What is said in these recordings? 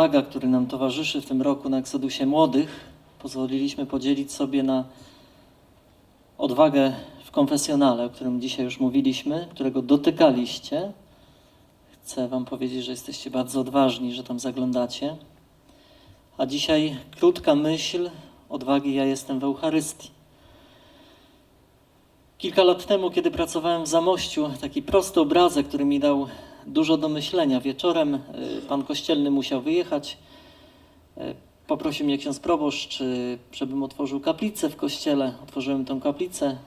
odwaga, który nam towarzyszy w tym roku na Eksodusie Młodych, pozwoliliśmy podzielić sobie na odwagę w konfesjonale, o którym dzisiaj już mówiliśmy, którego dotykaliście. Chcę Wam powiedzieć, że jesteście bardzo odważni, że tam zaglądacie. A dzisiaj krótka myśl odwagi ja jestem w Eucharystii. Kilka lat temu, kiedy pracowałem w Zamościu, taki prosty obrazek, który mi dał dużo do myślenia. Wieczorem y, pan kościelny musiał wyjechać. Y, Poprosił mnie ksiądz proboszcz, żebym otworzył kaplicę w kościele. Otworzyłem tą kaplicę.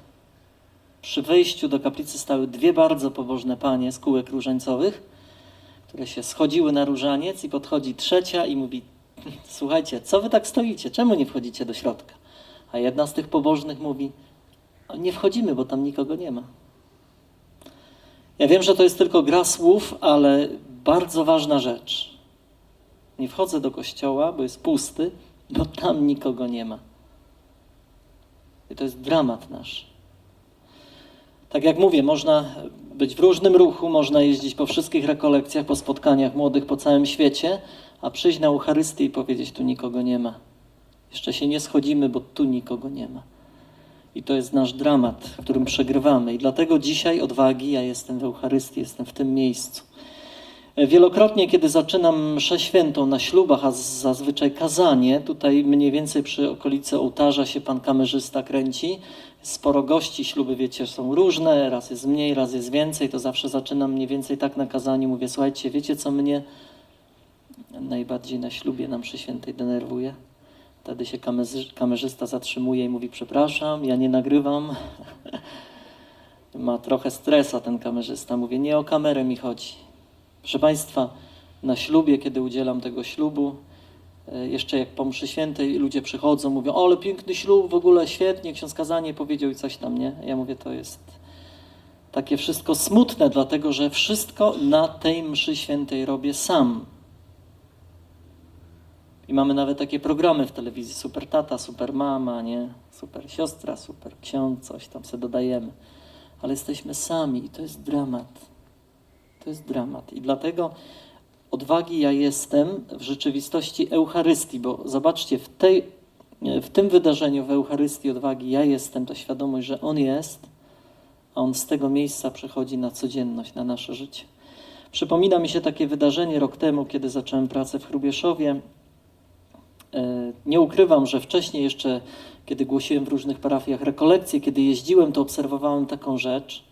Przy wejściu do kaplicy stały dwie bardzo pobożne panie z kółek różańcowych, które się schodziły na różaniec i podchodzi trzecia i mówi słuchajcie, co wy tak stoicie? Czemu nie wchodzicie do środka? A jedna z tych pobożnych mówi, "A nie wchodzimy, bo tam nikogo nie ma. Ja wiem, że to jest tylko gra słów, ale bardzo ważna rzecz. Nie wchodzę do kościoła, bo jest pusty, bo tam nikogo nie ma. I to jest dramat nasz. Tak jak mówię, można być w różnym ruchu, można jeździć po wszystkich rekolekcjach, po spotkaniach młodych po całym świecie, a przyjść na Eucharystię i powiedzieć, tu nikogo nie ma. Jeszcze się nie schodzimy, bo tu nikogo nie ma. I to jest nasz dramat, w którym przegrywamy. I dlatego dzisiaj odwagi, ja jestem w Eucharystii, jestem w tym miejscu. Wielokrotnie, kiedy zaczynam mszę świętą na ślubach, a zazwyczaj kazanie, tutaj mniej więcej przy okolicy ołtarza się pan kamerzysta kręci. Sporo gości, śluby wiecie, są różne, raz jest mniej, raz jest więcej, to zawsze zaczynam mniej więcej tak na kazaniu. Mówię, słuchajcie, wiecie co mnie najbardziej na ślubie na mszy świętej denerwuje? Wtedy się kamerzy- kamerzysta zatrzymuje i mówi, przepraszam, ja nie nagrywam. Ma trochę stresa ten kamerzysta. Mówię, nie o kamerę mi chodzi. Proszę Państwa, na ślubie, kiedy udzielam tego ślubu, e, jeszcze jak po mszy świętej ludzie przychodzą, mówią, o, ale piękny ślub, w ogóle świetnie, ksiądz kazanie powiedział i coś tam, nie? Ja mówię, to jest takie wszystko smutne, dlatego że wszystko na tej mszy świętej robię sam. I mamy nawet takie programy w telewizji, super tata, super mama, nie? Super siostra, super ksiądz, coś tam sobie dodajemy. Ale jesteśmy sami i to jest dramat. To jest dramat. I dlatego odwagi ja jestem w rzeczywistości Eucharystii, bo zobaczcie, w, tej, w tym wydarzeniu w Eucharystii odwagi ja jestem, to świadomość, że On jest, a On z tego miejsca przechodzi na codzienność, na nasze życie. Przypomina mi się takie wydarzenie rok temu, kiedy zacząłem pracę w Chrubieszowie. E, Nie ukrywam, że wcześniej jeszcze, kiedy głosiłem w różnych parafiach rekolekcje, kiedy jeździłem, to obserwowałem taką rzecz,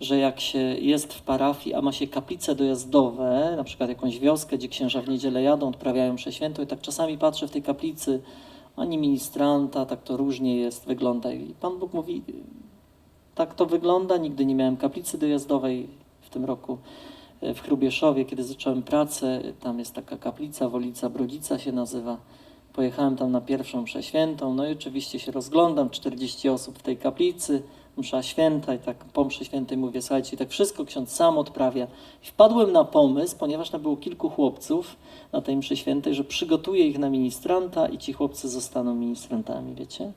że jak się jest w parafii, a ma się kaplice dojazdowe, na przykład jakąś wioskę, gdzie księża w niedzielę jadą, odprawiają mszę świętą i tak czasami patrzę w tej kaplicy, ani ministranta, tak to różnie jest, wygląda. I Pan Bóg mówi, tak to wygląda, nigdy nie miałem kaplicy dojazdowej w tym roku e, w Chrubieszowie, kiedy zacząłem pracę, tam jest taka kaplica, Wolica Brodzica się nazywa. Pojechałem tam na pierwszą mszę świętą, no i oczywiście się rozglądam, 40 osób w tej kaplicy, msza święta i tak po mszy świętej mówię, słuchajcie, tak wszystko ksiądz sam odprawia. I wpadłem na pomysł, ponieważ tam było kilku chłopców na tej mszy świętej, że przygotuję ich na ministranta i ci chłopcy zostaną ministrantami, wiecie?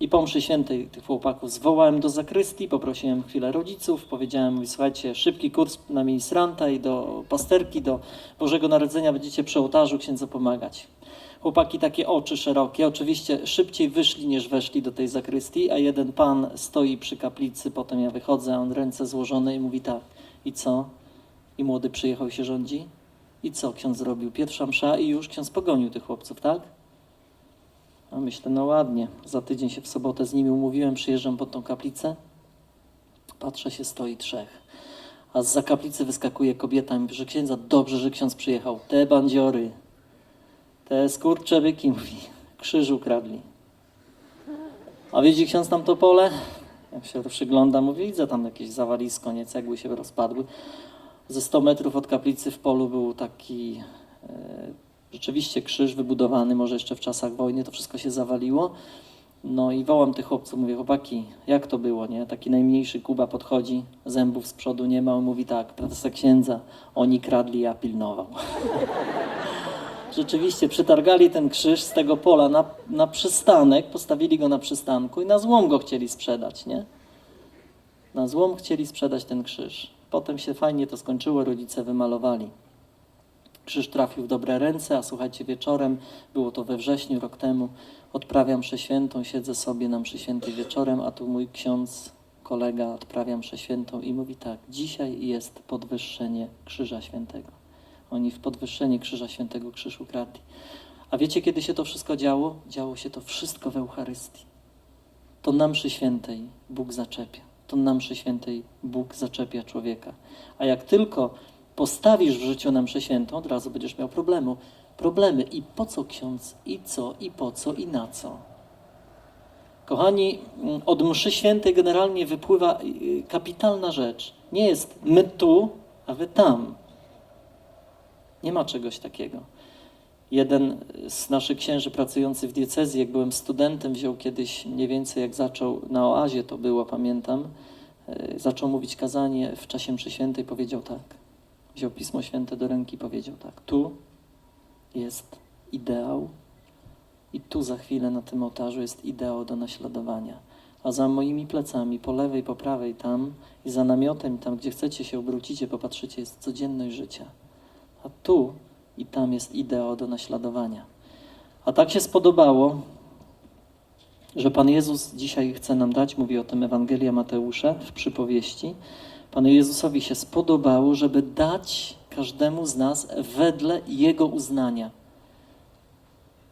I po mszy świętej tych chłopaków zwołałem do zakrystii, poprosiłem chwilę rodziców, powiedziałem, mówię, słuchajcie, szybki kurs na ministranta i do pasterki, do Bożego Narodzenia będziecie przy ołtarzu księdza pomagać. Chłopaki takie oczy szerokie, oczywiście szybciej wyszli niż weszli do tej zakrystii, a jeden pan stoi przy kaplicy, potem ja wychodzę, a on ręce złożone i mówi tak, i co? I młody przyjechał się rządzi? I co ksiądz zrobił? Pierwsza msza i już ksiądz pogonił tych chłopców, tak? A myślę, no ładnie, za tydzień się w sobotę z nimi umówiłem, przyjeżdżam pod tą kaplicę, patrzę się, stoi trzech. A z za kaplicy wyskakuje kobieta i mówi, że księdza, dobrze, że ksiądz przyjechał. Te bandziory, te skurczewyki, mówi, krzyż ukradli. A widzi ksiądz tam to pole? Jak się przygląda, mówi, widzę tam jakieś zawalisko, nie cegły się rozpadły. Ze 100 metrów od kaplicy w polu był taki e, rzeczywiście krzyż wybudowany, może jeszcze w czasach wojny, to wszystko się zawaliło. No i wołam tych chłopców, mówię, chłopaki, jak to było, nie? Taki najmniejszy Kuba podchodzi, zębów z przodu nie ma, on mówi tak, profesor księdza, oni kradli, ja pilnował. Rzeczywiście przetargali ten krzyż z tego pola na, na przystanek, postawili go na przystanku i na złom go chcieli sprzedać, nie? Na złom chcieli sprzedać ten krzyż. Potem się fajnie to skończyło, rodzice wymalowali krzyż trafił w dobre ręce, a słuchajcie, wieczorem, było to we wrześniu, rok temu, odprawiam mszę świętą, siedzę sobie na mszy świętej wieczorem, a tu mój ksiądz, kolega odprawia mszę świętą i mówi tak, dzisiaj jest podwyższenie krzyża świętego. Oni w podwyższenie krzyża świętego krzyż ukradli. A wiecie, kiedy się to wszystko działo? Działo się to wszystko w Eucharystii. To na mszy świętej Bóg zaczepia. To na mszy świętej Bóg zaczepia człowieka. A jak tylko postawisz w życiu na mszę świętą, od razu będziesz miał problemu. Problemy. I po co ksiądz? I co? I po co? I na co? Kochani, od mszy świętej generalnie wypływa y, kapitalna rzecz. Nie jest my tu, a wy tam. Nie ma czegoś takiego. Jeden z naszych księży pracujący w diecezji, jak byłem studentem, wziął kiedyś mniej więcej jak zaczął, na oazie to było, pamiętam, e, zaczął mówić kazanie w czasie mszy świętej, powiedział tak. Wziął Pismo Święte do ręki i powiedział tak. Tu jest ideał i tu za chwilę na tym ołtarzu jest ideał do naśladowania. A za moimi plecami, po lewej, po prawej, tam i za namiotem, tam gdzie chcecie się obrócicie, popatrzycie, jest codzienność życia. A tu i tam jest ideał do naśladowania. A tak się spodobało, że Pan Jezus dzisiaj chce nam dać, mówi o tym Ewangelia Mateusza w przypowieści, Panu Jezusowi się spodobało, żeby dać każdemu z nas wedle Jego uznania.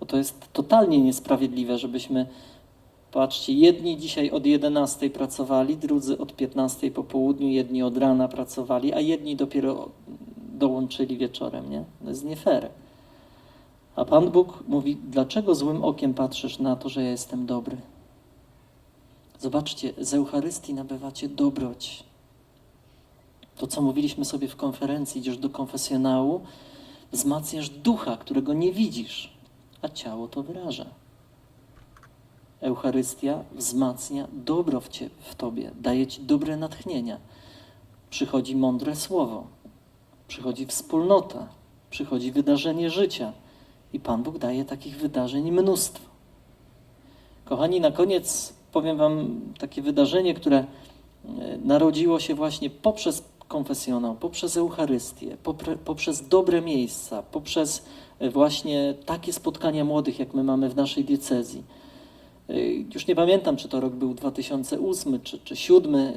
Bo to jest totalnie niesprawiedliwe, żebyśmy, patrzcie, jedni dzisiaj od 11 pracowali, drudzy od 15 po południu, jedni od rana pracowali, a jedni dopiero dołączyli wieczorem, nie? To jest nie fair. A Pan Bóg mówi, dlaczego złym okiem patrzysz na to, że ja jestem dobry? Zobaczcie, z Eucharystii nabywacie dobroć. To, co mówiliśmy sobie w konferencji, idziesz do konfesjonału, wzmacniasz ducha, którego nie widzisz, a ciało to wyraża. Eucharystia wzmacnia dobro w, cie, w tobie, daje ci dobre natchnienia. Przychodzi mądre słowo, przychodzi wspólnota, przychodzi wydarzenie życia. I Pan Bóg daje takich wydarzeń mnóstwo. Kochani, na koniec powiem Wam takie wydarzenie, które e, narodziło się właśnie poprzez konfesjonał, poprzez Eucharystię, poprzez dobre miejsca, poprzez e, właśnie takie spotkania młodych, jak my mamy w naszej diecezji. E, Już nie pamiętam, czy to rok był 2008 czy, czy 2007,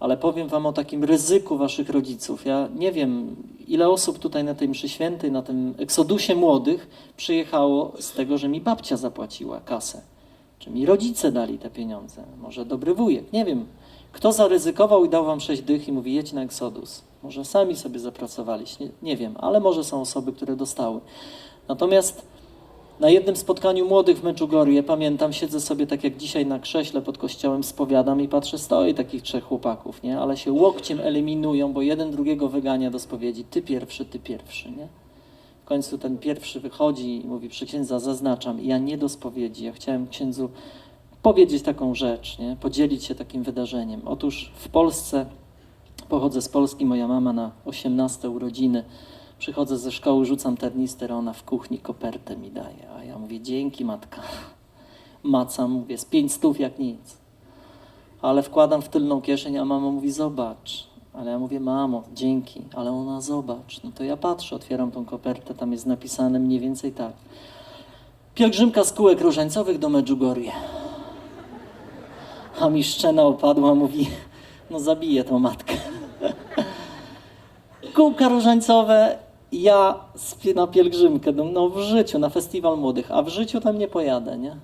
ale powiem Wam o takim ryzyku Waszych rodziców. Ja nie wiem, ile osób tutaj na tej mszy świętej, na tym eksodusie młodych przyjechało z tego, że mi babcia zapłaciła kasę. Czy mi rodzice dali te pieniądze? Może dobry wujek? Nie wiem. Kto zaryzykował i dał Wam sześć dych i mówi, jedź na eksodus? Może sami sobie zapracowaliście? Nie, nie wiem, ale może są osoby, które dostały. Natomiast na jednym spotkaniu młodych w Medjugorje, pamiętam, siedzę sobie tak jak dzisiaj na krześle pod kościołem, spowiadam i patrzę, stoi takich trzech chłopaków, nie? Ale się łokciem eliminują, bo jeden drugiego wygania do spowiedzi. Ty pierwszy, ty pierwszy, nie? W końcu ten pierwszy wychodzi i mówi, przy księdza zaznaczam, ja nie do spowiedzi, ja chciałem księdzu powiedzieć taką rzecz, nie? Podzielić się takim wydarzeniem. Otóż w Polsce, pochodzę z Polski, moja mama na 18 urodziny, Przychodzę ze szkoły, rzucam ternister, ona w kuchni kopertę mi daje. A ja mówię, dzięki matka. Macam, mówię, z pięć stów jak nic. Ale wkładam w tylną kieszeń, a mama mówi, zobacz. Ale ja mówię, mamo, dzięki. Ale ona, zobacz. No to ja patrzę, otwieram tą kopertę, tam jest napisane mniej więcej tak. Pielgrzymka z kółek różańcowych do Medjugorje. A mi szczena opadła, mówi, no zabiję tą matkę. Kółka różańcowe, ja na pielgrzymkę, no, no w życiu, na festiwal młodych, a w życiu tam nie pojadę, nie?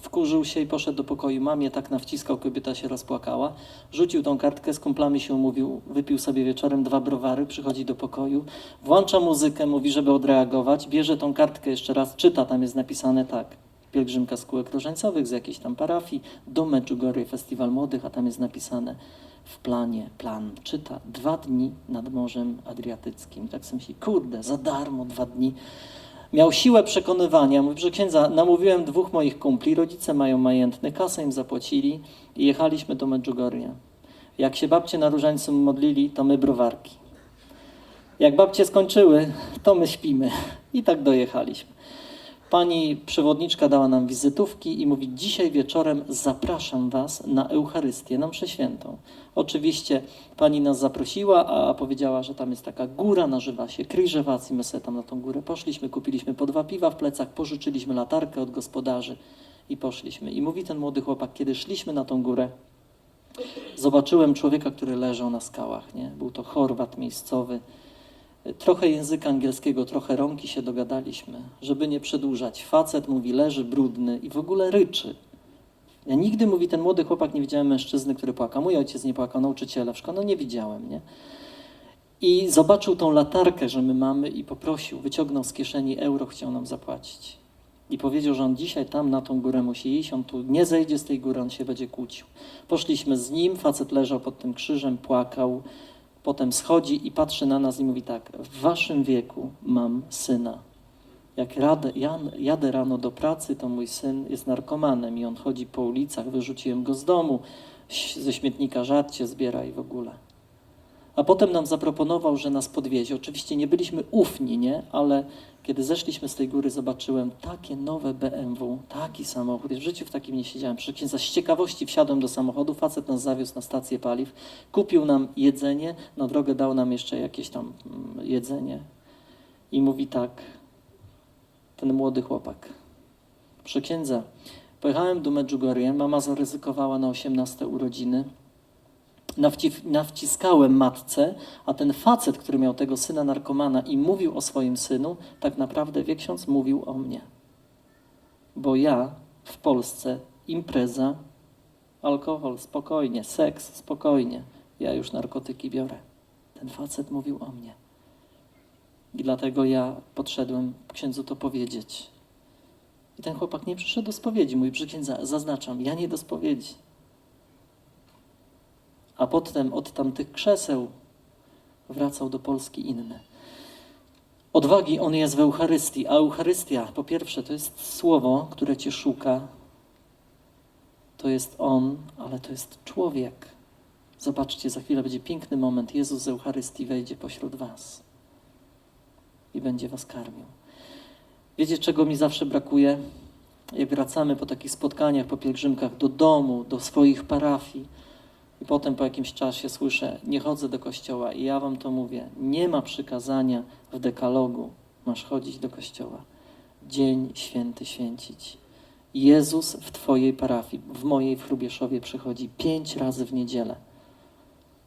Wkurzył się i poszedł do pokoju. Mamie tak nawciskał, kobieta się rozpłakała. Rzucił tą kartkę, z kumplami się umówił, wypił sobie wieczorem dwa browary, przychodzi do pokoju, włącza muzykę, mówi, żeby odreagować, bierze tą kartkę jeszcze raz, czyta, tam jest napisane tak. Pielgrzymka z kółek różańcowych, z jakiejś tam parafii, do Medjugorje, Festiwal Młodych, a tam jest napisane w planie, plan, czyta, dwa dni nad Morzem Adriatyckim. Tak sobie myśli, kurde, za darmo dwa dni. Miał siłę przekonywania. Mówi, że księdza, namówiłem dwóch moich kumpli, rodzice mają majętny, kasę im zapłacili i jechaliśmy do Medjugorje. Jak się babcie na różańcu modlili, to my browarki. Jak babcie skończyły, to my śpimy. I tak dojechaliśmy. Pani przewodniczka dała nam wizytówki i mówi: Dzisiaj wieczorem zapraszam Was na Eucharystię, na mszę świętą. Oczywiście pani nas zaprosiła, a powiedziała, że tam jest taka góra, nazywa się Kryżewac i my sobie tam na tą górę poszliśmy, kupiliśmy po dwa piwa w plecach, pożyczyliśmy latarkę od gospodarzy i poszliśmy. I mówi ten młody chłopak, kiedy szliśmy na tą górę, zobaczyłem człowieka, który leżał na skałach. Nie? Był to Chorwat miejscowy. Trochę języka angielskiego, trochę rąki się dogadaliśmy, żeby nie przedłużać. Facet mówi, leży brudny i w ogóle ryczy. Ja nigdy, mówi ten młody chłopak, nie widziałem mężczyzny, który płakał. Mój ojciec nie płakał, nauczyciele w szkole, no nie widziałem, nie? I zobaczył tą latarkę, że my mamy i poprosił, wyciągnął z kieszeni euro, chciał nam zapłacić. I powiedział, że on dzisiaj tam na tą górę musi iść, on tu nie zejdzie z tej góry, on się będzie kłócił. Poszliśmy z nim, facet leżał pod tym krzyżem, płakał, potem schodzi i patrzy na nas i mówi tak, w waszym wieku mam syna. Jak radę, jadę rano do pracy, to mój syn jest narkomanem i on chodzi po ulicach, wyrzuciłem go z domu, ze śmietnika żarcie zbiera i w ogóle. A potem nam zaproponował, że nas podwiezie. Oczywiście nie byliśmy ufni, nie? Ale kiedy zeszliśmy z tej góry, zobaczyłem takie nowe BMW, taki samochód. Ja w życiu w takim nie siedziałem. Księdza z ciekawości wsiadłem do samochodu, facet nas zawiózł na stację paliw, kupił nam jedzenie, na drogę dał nam jeszcze jakieś tam mm, jedzenie. I mówi tak, ten młody chłopak. Przy pojechałem do Medjugorje, mama zaryzykowała na 18 urodziny. Nawci- nawciskałem matce, a ten facet, który miał tego syna narkomana i mówił o swoim synu, tak naprawdę wie ksiądz mówił o mnie. Bo ja w Polsce impreza, alkohol, spokojnie, seks, spokojnie. Ja już narkotyki biorę. Ten facet mówił o mnie. I dlatego ja podszedłem księdzu to powiedzieć. I ten chłopak nie przyszedł do spowiedzi. Mój przy księdza, zaznaczam, ja nie do spowiedzi. A potem od tamtych krzeseł wracał do Polski inny. Odwagi on jest w Eucharystii, a Eucharystia, po pierwsze, to jest słowo, które cię szuka. To jest on, ale to jest człowiek. Zobaczcie, za chwilę będzie piękny moment. Jezus z Eucharystii wejdzie pośród was i będzie was karmił. Wiecie, czego mi zawsze brakuje? Jak wracamy po takich spotkaniach, po pielgrzymkach do domu, do swoich parafii, i potem po jakimś czasie słyszę, nie chodzę do kościoła. I ja wam to mówię, nie ma przykazania w dekalogu, masz chodzić do kościoła. Dzień święty święcić. Jezus w twojej parafii, w mojej w Chrubieszowie przychodzi pięć razy w niedzielę.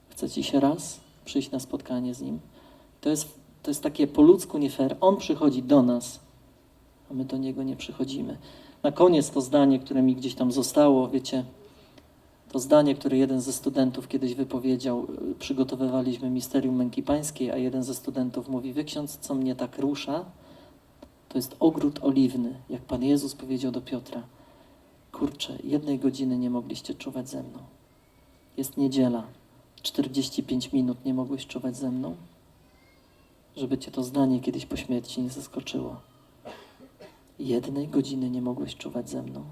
Chce ci się raz przyjść na spotkanie z Nim? To jest, to jest takie po ludzku nie fair. On przychodzi do nas, a my do Niego nie przychodzimy. Na koniec to zdanie, które mi gdzieś tam zostało, wiecie, to zdanie, które jeden ze studentów kiedyś wypowiedział, y, przygotowywaliśmy Misterium Męki Pańskiej, a jeden ze studentów mówi, wie ksiądz, co mnie tak rusza, to jest ogród oliwny, jak Pan Jezus powiedział do Piotra. Kurczę, jednej godziny nie mogliście czuwać ze mną. Jest niedziela, 45 minut nie mogłeś czuwać ze mną? Żeby cię to zdanie kiedyś po śmierci nie zaskoczyło. Jednej godziny nie mogłeś czuwać ze mną.